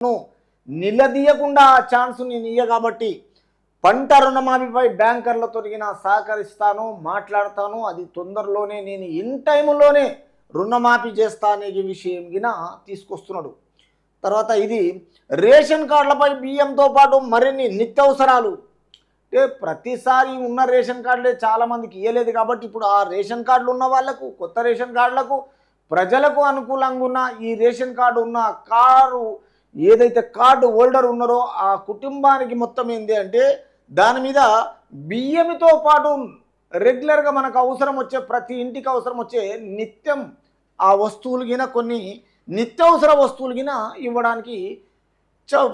ను నిలదీయకుండా ఆ ఛాన్స్ నేను ఇయ్య కాబట్టి పంట రుణమాఫీపై బ్యాంకర్లతో సహకరిస్తాను మాట్లాడతాను. అది తొందరలోనే నేను ఇన్ టైంలోనే రుణమాఫీ చేస్తా అనే విషయం గిన తీసుకొస్తున్నాడు. తర్వాత ఇది రేషన్ కార్డులపై బియ్యంతో పాటు మరిన్ని నిత్యవసరాలు. అంటే ప్రతిసారి ఉన్న రేషన్ కార్డులే చాలామందికి ఇవ్వలేదు కాబట్టి ఇప్పుడు ఆ రేషన్ కార్డులు ఉన్న వాళ్ళకు కొత్త రేషన్ కార్డులకు ప్రజలకు అనుకూలంగా ఉన్న ఈ రేషన్ కార్డు ఉన్న కారు ఏదైతే కార్డు హోల్డర్ ఉన్నారో ఆ కుటుంబానికి మొత్తం ఏంటి అంటే దాని మీద బియ్యంతో పాటు రెగ్యులర్గా మనకు అవసరం వచ్చే ప్రతి ఇంటికి అవసరం వచ్చే నిత్యం ఆ వస్తువులు గిన కొన్ని నిత్యావసర వస్తువులు గిన ఇవ్వడానికి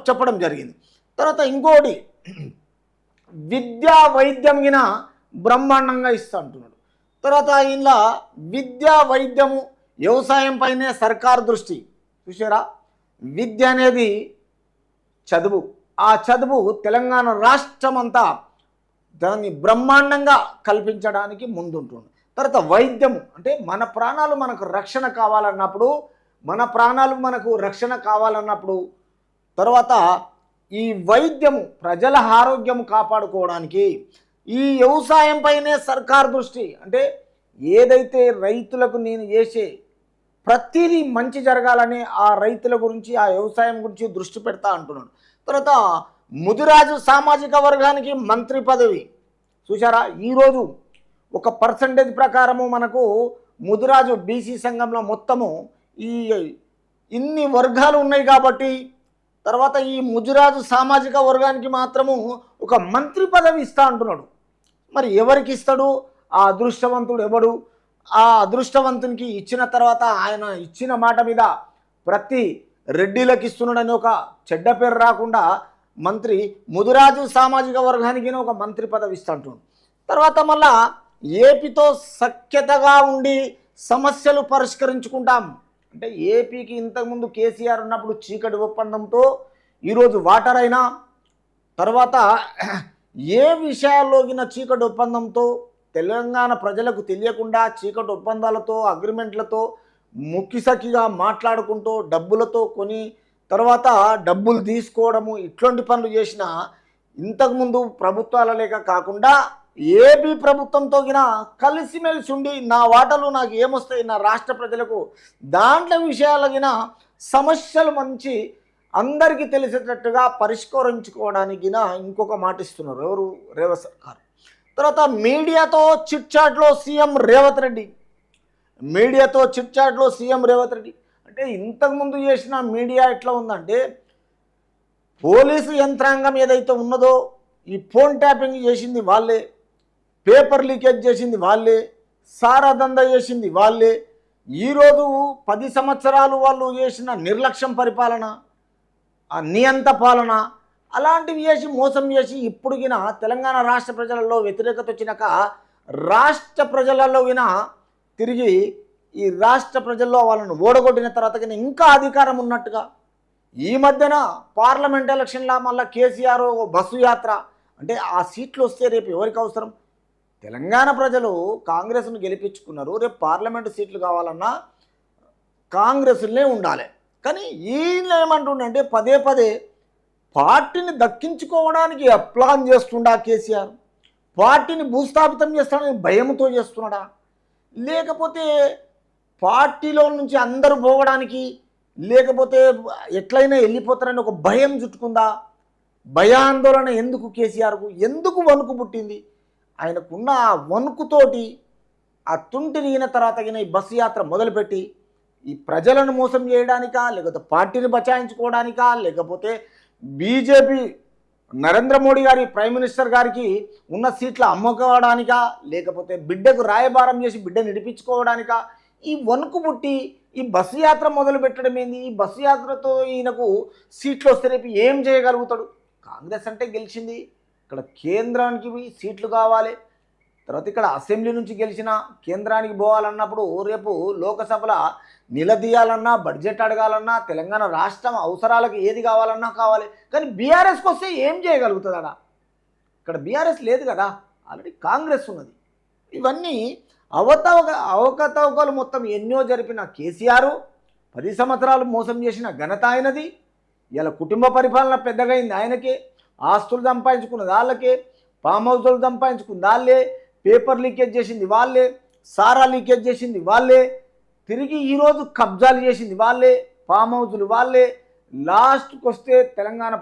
చెప్పడం జరిగింది. తర్వాత ఇంకోటి విద్యా వైద్యం గిన బ్రహ్మాండంగా ఇస్తా అంటున్నాడు. తర్వాత ఇంట్లో విద్యా వైద్యము వ్యవసాయం పైనే సర్కారు దృష్టి. చూసారా విద్య అనేది చదువు. ఆ చదువు తెలంగాణ రాష్ట్రం అంతా దాన్ని బ్రహ్మాండంగా కల్పించడానికి ముందుంటుంది. తర్వాత వైద్యము. అంటే మన ప్రాణాలు మనకు రక్షణ కావాలన్నప్పుడు మన ప్రాణాలు మనకు రక్షణ కావాలన్నప్పుడు తర్వాత ఈ వైద్యము ప్రజల ఆరోగ్యం కాపాడుకోవడానికి ఈ వ్యవసాయం పైనే సర్కార్ దృష్టి. అంటే ఏదైతే రైతులకు నేను చేసే ప్రతిదీ మంచి జరగాలని ఆ రైతుల గురించి ఆ వ్యవసాయం గురించి దృష్టి పెడతా అంటున్నాడు. తర్వాత ముదిరాజు సామాజిక వర్గానికి మంత్రి పదవి. చూసారా ఈరోజు ఒక పర్సంటేజ్ ప్రకారము మనకు ముదిరాజు బీసీ సంఘంలో మొత్తము ఈ ఇన్ని వర్గాలు ఉన్నాయి కాబట్టి తర్వాత ఈ ముదిరాజు సామాజిక వర్గానికి మాత్రము ఒక మంత్రి పదవి ఇస్తా అంటున్నాడు. మరి ఎవరికి ఇస్తాడు? ఆ అదృష్టవంతుడు ఎవడు? ఆ అదృష్టవంతునికి ఇచ్చిన తర్వాత ఆయన ఇచ్చిన మాట మీద ప్రతి రెడ్డిలకు ఇస్తున్నాడని ఒక చెడ్డ పేరు రాకుండా మంత్రి ముదిరాజు సామాజిక వర్గానికి ఒక మంత్రి పదవి ఇస్తుంటాడు. తర్వాత మళ్ళా ఏపీతో సఖ్యతగా ఉండి సమస్యలు పరిష్కరించుకుంటాం. అంటే ఏపీకి ఇంతకుముందు కేసీఆర్ ఉన్నప్పుడు చీకటి ఒప్పందంతో ఈరోజు వాటర్ అయినా తర్వాత ఏ విషయాల్లోగిన చీకటి ఒప్పందంతో తెలంగాణ ప్రజలకు తెలియకుండా చీకటి ఒప్పందాలతో అగ్రిమెంట్లతో ముక్కిసక్కిగా మాట్లాడుకుంటూ డబ్బులతో కొని తర్వాత డబ్బులు తీసుకోవడము ఇట్లాంటి పనులు చేసిన ఇంతకుముందు ప్రభుత్వాల లేక కాకుండా ఏపీ ప్రభుత్వంతో కలిసిమెలిసి ఉండి నా వాటలు నాకు ఏమొస్తాయి నా రాష్ట్ర ప్రజలకు దాంట్లో విషయాలగిన సమస్యలు మంచి అందరికీ తెలిసేటట్టుగా పరిష్కరించుకోవడానికి ఇంకొక మాట ఇస్తున్నారు ఎవరు? రేవ సర్కారు తర్వాత మీడియాతో చిట్ చాట్లో సీఎం రేవంత్ రెడ్డి. మీడియాతో చిట్ చాట్లో సీఎం రేవంత్ రెడ్డి. అంటే ఇంతకుముందు చేసిన మీడియా ఎట్లా ఉందంటే పోలీసు యంత్రాంగం ఏదైతే ఉన్నదో ఈ ఫోన్ ట్యాపింగ్ చేసింది వాళ్ళే పేపర్ లీకేజ్ చేసింది వాళ్ళే సారా దందా చేసింది వాళ్ళే. ఈరోజు పది సంవత్సరాలు వాళ్ళు చేసిన నిర్లక్ష్యం పరిపాలన ఆ నియంత పాలన అలాంటివి చేసి మోసం చేసి ఇప్పుడుగిన తెలంగాణ రాష్ట్ర ప్రజలలో వ్యతిరేకత వచ్చినాక రాష్ట్ర ప్రజలలో గిన తిరిగి ఈ రాష్ట్ర ప్రజల్లో వాళ్ళను ఓడగొట్టిన తర్వాత ఇంకా అధికారం ఉన్నట్టుగా ఈ మధ్యన పార్లమెంట్ ఎలక్షన్లో మళ్ళీ కేసీఆర్ బస్సు యాత్ర. అంటే ఆ సీట్లు వస్తే రేపు ఎవరికి అవసరం? తెలంగాణ ప్రజలు కాంగ్రెస్ను గెలిపించుకున్నారు. రేపు పార్లమెంటు సీట్లు కావాలన్నా కాంగ్రెస్లే ఉండాలి. కానీ ఈయన ఏమంటుండంటే పదే పదే పార్టీని దక్కించుకోవడానికి అప్లాన్ చేస్తుండా కేసీఆర్? పార్టీని భూస్థాపితం చేస్తాడని భయంతో చేస్తున్నాడా? లేకపోతే పార్టీలో నుంచి అందరూ పోవడానికి లేకపోతే ఎట్లయినా వెళ్ళిపోతారని ఒక భయం చుట్టుకుందా? భయాందోళన ఎందుకు కేసీఆర్కు? ఎందుకు వణుకు పుట్టింది? ఆయనకున్న ఆ వణుకుతోటి ఆ తుంటిరిగిన తర్వాత ఈ బస్సు యాత్ర మొదలుపెట్టి ఈ ప్రజలను మోసం చేయడానికా లేకపోతే పార్టీని బచాయించుకోవడానికా లేకపోతే బీజేపీ నరేంద్ర మోడీ గారి ప్రైమ్ మినిస్టర్ గారికి ఉన్న సీట్ల అమ్ముకోవడానికా లేకపోతే బిడ్డకు రాయబారం చేసి బిడ్డ నిడిపించుకోవడానికా ఈ వణుకు పుట్టి ఈ బస్సు యాత్ర మొదలు పెట్టడం ఏంది? ఈ బస్సు యాత్రతో ఈయనకు సీట్లు వస్తే రేపు ఏం చేయగలుగుతాడు? కాంగ్రెస్ అంటే గెలిచింది. ఇక్కడ కేంద్రానికి పోయి సీట్లు కావాలి. తర్వాత ఇక్కడ అసెంబ్లీ నుంచి గెలిచిన కేంద్రానికి పోవాలన్నప్పుడు రేపు లోకసభలో నిలదీయాలన్నా బడ్జెట్ అడగాలన్నా తెలంగాణ రాష్ట్రం అవసరాలకు ఏది కావాలన్నా కావాలి. కానీ బీఆర్ఎస్కి వస్తే ఏం చేయగలుగుతుందా ఇక్కడ బీఆర్ఎస్ లేదు కదా. ఆల్రెడీ కాంగ్రెస్ ఉన్నది. ఇవన్నీ అవతవక అవకతవకలు మొత్తం ఎన్నో జరిపిన కేసీఆర్ పది సంవత్సరాలు మోసం చేసిన ఘనత ఆయనది. ఇలా కుటుంబ పరిపాలన పెద్దగైంది ఆయనకే. ఆస్తులు సంపాదించుకున్న వాళ్ళకే ఫామ్ హౌస్లు సంపాదించుకున్న వాళ్ళే పేపర్ లీకేజ్ చేసింది వాళ్ళే సారా లీకేజ్ చేసింది వాళ్ళే తిరిగి ఈరోజు కబ్జాలు చేసింది వాళ్ళే ఫామ్ హౌజులు వాళ్ళే లాస్ట్కి వస్తే తెలంగాణ